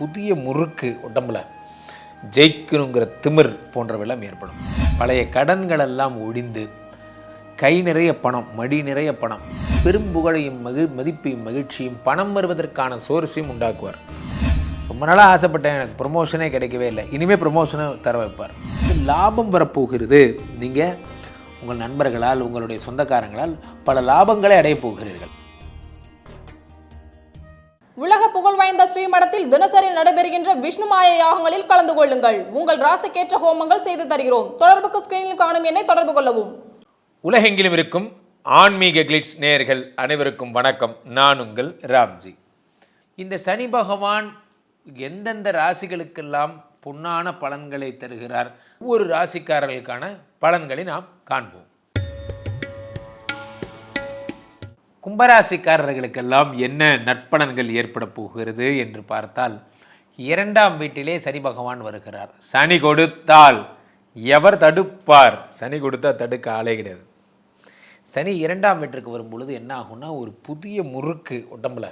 புதிய முறுக்கு உடம்பில். ஜெயிக்கணுங்கிற திமிர் போன்றவெல்லாம் ஏற்படும். பழைய கடன்களெல்லாம் ஒழிந்து கை நிறைய பணம் மடி நிறைய பணம் பெரும் புகழையும் மகி மதிப்பையும் மகிழ்ச்சியும் பணம் வருவதற்கான சோர்ஸையும் உண்டாக்குவார். ரொம்ப நாளாக ஆசைப்பட்டேன் எனக்கு ப்ரொமோஷனே கிடைக்கவே இல்லை. இனிமேல் ப்ரொமோஷனை தர வைப்பார். லாபம் வரப்போகிறது. நீங்கள் உங்கள் நண்பர்களால் உங்களுடைய சொந்தக்காரங்களால் பல லாபங்களை அடையப் போகிறீர்கள். புகழ் வாய்ந்த ஸ்ரீமடத்தில் தினசரி நடைபெறுகின்ற விஷ்ணுமாய யாகங்களில் கலந்து கொள்ளுங்கள். உங்கள் ராசிக்கேற்ற ஹோமங்கள் செய்து தருகிறோம். தொடர்புக்கு ஸ்கிரீனில் காணும் எண்ணை தொடர்பு கொள்ளவும். உலகெங்கிலும் இருக்கும் ஆன்மீக கிளிட்ஸ் நேயர்கள் அனைவருக்கும் வணக்கம். நான் உங்கள் ராம்ஜி. இந்த சனி பகவான் எந்தெந்த ராசிகளுக்கெல்லாம் பொன்னான பலன்களை தருகிறார்? ஒவ்வொரு ராசிக்காரர்களுக்கான பலன்களை நாம் காண்போம். கும்பராசிக்காரர்களுக்கெல்லாம் என்ன நற்பலன்கள் ஏற்பட போகிறது என்று பார்த்தால் இரண்டாம் வீட்டிலே சனி பகவான் வருகிறார். சனி கொடுத்தால் எவர் தடுப்பார்? சனி கொடுத்தா தடுக்க ஆளே கிடையாது. சனி இரண்டாம் வீட்டிற்கு வரும்பொழுது என்ன ஆகும்னா ஒரு புதிய முறுக்கு உடம்புல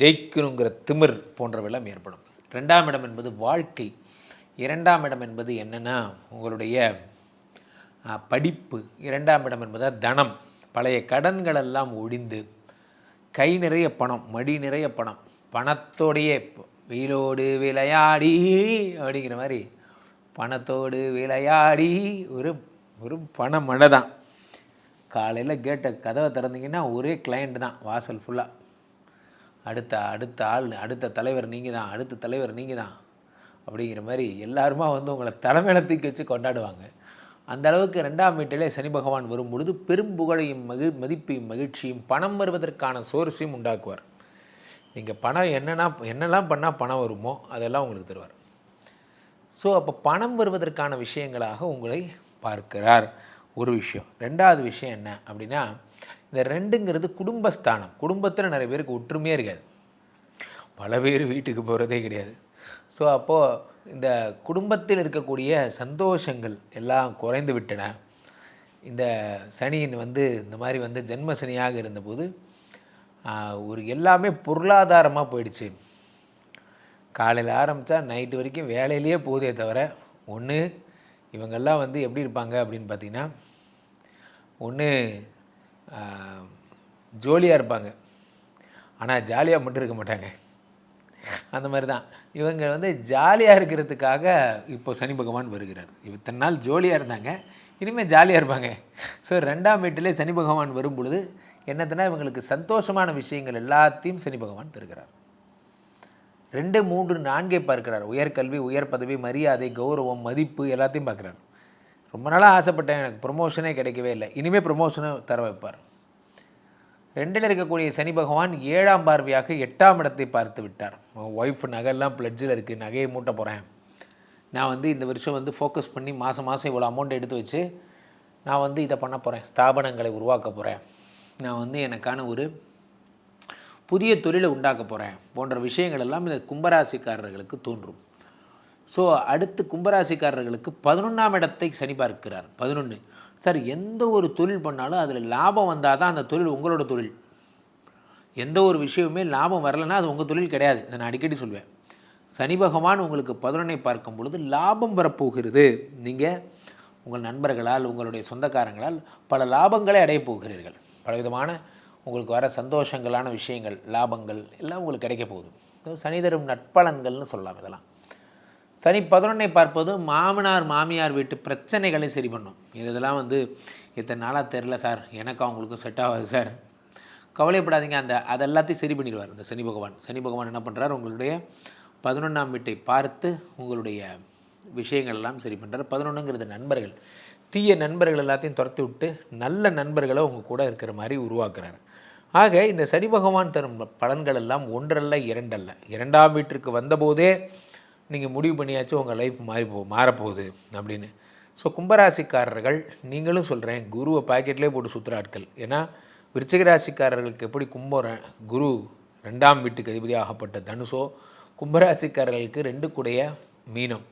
ஜெயிக்கணுங்கிற திமிர் போன்றவெல்லாம் ஏற்படும். ரெண்டாம் இடம் என்பது வாழ்க்கை. இரண்டாம் இடம் என்பது என்னென்னா உங்களுடைய படிப்பு. இரண்டாம் இடம் என்பது தனம். பழைய கடன்கள் எல்லாம் கை நிறைய பணம் மடி நிறைய பணம் பணத்தோடையே வெயிலோடு விளையாடி அப்படிங்கிற மாதிரி பணத்தோடு விளையாடி ஒரு ஒரு பண மழை தான். காலையில் கேட்ட கதவை திறந்தீங்கன்னா ஒரே கிளையண்ட் தான் வாசல் ஃபுல்லாக அடுத்த அடுத்த ஆள் அடுத்த தலைவர் நீங்கள் தான் அடுத்த தலைவர் நீங்கள் தான் அப்படிங்கிற மாதிரி எல்லாருமா வந்து உங்களை தலைமையில தூக்கி வச்சு கொண்டாடுவாங்க. அந்த அளவுக்கு ரெண்டாம் வீட்டிலே சனி பகவான் வரும் பொழுது பெரும் புகழையும் மகி மதிப்பையும் மகிழ்ச்சியும் பணம் வருவதற்கான சோர்ஸையும் உண்டாக்குவார். நீங்கள் பணம் என்னென்னா என்னெல்லாம் பண்ணால் பணம் வருமோ அதெல்லாம் உங்களுக்கு தருவார். ஸோ அப்போ பணம் வருவதற்கான விஷயங்களாக உங்களை பார்க்கிறார். ஒரு விஷயம். ரெண்டாவது விஷயம் என்ன அப்படின்னா இந்த ரெண்டுங்கிறது குடும்பஸ்தானம். குடும்பத்தில் நிறைய பேருக்கு ஒற்றுமையே இருக்காது. பல பேர் வீட்டுக்கு போகிறதே கிடையாது. ஸோ அப்போது இந்த குடும்பத்தில் இருக்கக்கூடிய சந்தோஷங்கள் எல்லாம் குறைந்து விட்டன. இந்த சனியின் வந்து இந்த மாதிரி வந்து ஜென்ம சனியாக இருந்தபோது ஒரு எல்லாமே பொருளாதாரமாக போயிடுச்சு. காலையில் ஆரம்பித்தா நைட்டு வரைக்கும் வேலையிலேயே போதே தவிர ஒன்று இவங்கெல்லாம் வந்து எப்படி இருப்பாங்க அப்படின்னு பார்த்தீங்கன்னா ஒன்று ஜோலியாக இருப்பாங்க. ஆனால் ஜாலியாக மட்டும் இருக்க மாட்டாங்க. அந்த மாதிரி தான் இவங்க வந்து ஜாலியாக இருக்கிறதுக்காக இப்போ சனி பகவான் வருகிறார். இத்தனை நாள் ஜோலியாக இருந்தாங்க இனிமேல் ஜாலியாக இருப்பாங்க. ஸோ ரெண்டாம் வீட்டிலே சனி பகவான் வரும் பொழுது என்னதுன்னா இவங்களுக்கு சந்தோஷமான விஷயங்கள் எல்லாத்தையும் சனி பகவான் தருகிறார். ரெண்டு மூன்று நான்கே பார்க்கிறார். உயர்கல்வி உயர் பதவி மரியாதை கௌரவம் மதிப்பு எல்லாத்தையும் பார்க்குறார். ரொம்ப நாளாக ஆசைப்பட்டேன் எனக்கு ப்ரொமோஷனே கிடைக்கவே இல்லை. இனிமேல் ப்ரொமோஷனை தர வைப்பார். ரெண்டில் இருக்கக்கூடிய சனி பகவான் ஏழாம் பார்வையாக எட்டாம் இடத்தை பார்த்து விட்டார். ஒய்ஃப் நகையெல்லாம் பிளட்ஜில் இருக்குது நகையை மூட்ட போகிறேன் நான் வந்து இந்த வருஷம் வந்து ஃபோக்கஸ் பண்ணி மாதம் மாதம் இவ்வளோ அமௌண்ட் எடுத்து வச்சு நான் வந்து இதை பண்ண போகிறேன் ஸ்தாபனங்களை உருவாக்க போகிறேன் நான் வந்து எனக்கான ஒரு புதிய தொழிலை உண்டாக்க போகிறேன் போன்ற விஷயங்கள் எல்லாம் இந்த கும்பராசிக்காரர்களுக்கு தோன்றும். ஸோ அடுத்து கும்பராசிக்காரர்களுக்கு பதினொன்றாம் இடத்தை சனி பார்க்கிறார். பதினொன்று சார் எந்த ஒரு தொழில் பண்ணாலும் அதில் லாபம் வந்தால் தான் அந்த தொழில் உங்களோட தொழில். எந்த ஒரு விஷயமுமே லாபம் வரலைன்னா அது உங்கள் தொழில் கிடையாது. இதை நான் அடிக்கடி சொல்வேன். சனி பகவான் உங்களுக்கு பதுரனை பார்க்கும் பொழுது லாபம் வரப்போகிறது. நீங்கள் உங்கள் நண்பர்களால் உங்களுடைய சொந்தக்காரங்களால் பல லாபங்களை அடையப் போகிறீர்கள். பலவிதமான உங்களுக்கு வர சந்தோஷங்களான விஷயங்கள் லாபங்கள் எல்லாம் உங்களுக்கு கிடைக்க போகுது. சனிதரும் நட்பலன்கள்னு சொல்லலாம் இதெல்லாம். சனி பதினொன்னை பார்ப்பது மாமனார் மாமியார் வீட்டு பிரச்சனைகளை சரி பண்ணும். இது இதெல்லாம் வந்து இத்தனை நாளாக தெரில சார். எனக்கு அவங்களுக்கும் செட் ஆகாது சார். கவலைப்படாதீங்க. அந்த அதெல்லாத்தையும் சரி பண்ணிடுவார் இந்த சனி பகவான். சனி பகவான் என்ன பண்ணுறார் உங்களுடைய பதினொன்றாம் வீட்டை பார்த்து உங்களுடைய விஷயங்கள் எல்லாம் சரி பண்ணுறார் பதினொன்றுங்கிறது நண்பர்கள். தீய நண்பர்கள் எல்லாத்தையும் துரத்தி விட்டு நல்ல நண்பர்களை உங்கள் கூட இருக்கிற மாதிரி உருவாக்குறாரு. ஆக இந்த சனி பகவான் தரும் பலன்கள் எல்லாம் ஒன்றல்ல இரண்டல்ல. இரண்டாம் வீட்டிற்கு வந்தபோதே நீங்கள் முடிவு பண்ணியாச்சு உங்கள் லைஃப் மாறி போ மாறப்போகுது அப்படின்னு. ஸோ கும்பராசிக்காரர்கள் நீங்களும் சொல்கிறேன் குருவை பாக்கெட்லேயே போட்டு சுற்றுற ஆட்கள். ஏன்னா விருச்சிக ராசிக்காரர்களுக்கு எப்படி கும்பம் குரு ரெண்டாம் வீட்டுக்கு அதிபதி ஆகப்பட்ட தனுசோ கும்பராசிக்காரர்களுக்கு ரெண்டு கூடைய மீனம்.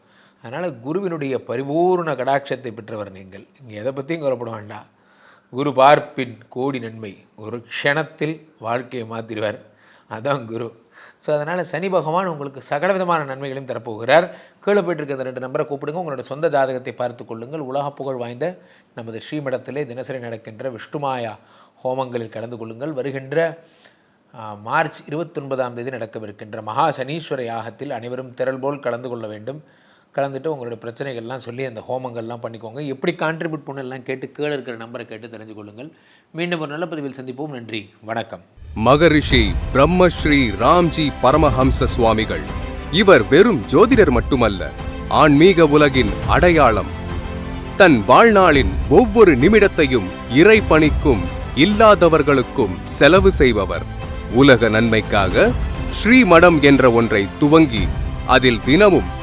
அதனால் குருவினுடைய பரிபூர்ண கடாட்சத்தை பெற்றவர் நீங்கள். இங்கே எதை பற்றியும் கவலைப்பட வேண்டாம். குரு பார்ப்பின் கோடி நன்மை ஒரு க்ஷணத்தில் வாழ்க்கையை மாற்றிடுவார் அதான் குரு. ஸோ அதனால் சனி பகவான் உங்களுக்கு சகல விதமான நன்மைகளையும் தரப்போகிறார். கீழே போயிட்டு இந்த ரெண்டு நம்பரை கூப்பிடுங்க. உங்களோட சொந்த ஜாதகத்தை பார்த்து கொள்ளுங்கள். உலக புகழ் வாய்ந்த நமது ஸ்ரீமடத்திலே தினசரி நடக்கின்ற விஷ்ணுமாயா ஹோமங்களில் கலந்து கொள்ளுங்கள். வருகின்ற மார்ச் இருபத்தொன்பதாம் தேதி நடக்கவிருக்கின்ற மகா சனீஸ்வர யாகத்தில் அனைவரும் திரள் போல் கலந்து கொள்ள வேண்டும். கலந்துட்டு உங்களோட பிரச்சனைகள்லாம் சொல்லி அந்த ஹோமங்கள்லாம் பண்ணிக்கோங்க. எப்படி கான்ட்ரிபியூட் பண்ணலாம் கேட்டு கீழே இருக்கிற நம்பரை கேட்டு தெரிஞ்சு கொள்ளுங்கள். மீண்டும் ஒரு நல்ல பதிவில் சந்திப்போம். நன்றி வணக்கம். மகரிஷி பிரம்மஸ்ரீ ராம்ஜி பரமஹம்ச சுவாமிகள். இவர் வெறும் ஜோதிடர் மட்டுமல்ல ஆன்மீக உலகின் அடையாளம். தன் வாழ்நாளின் ஒவ்வொரு நிமிடத்தையும் இறை பணிக்கும் இல்லாதவர்களுக்கும் செலவு செய்பவர். உலக நன்மைக்காக ஸ்ரீமடம் என்ற ஒன்றை துவங்கி அதில் தினமும்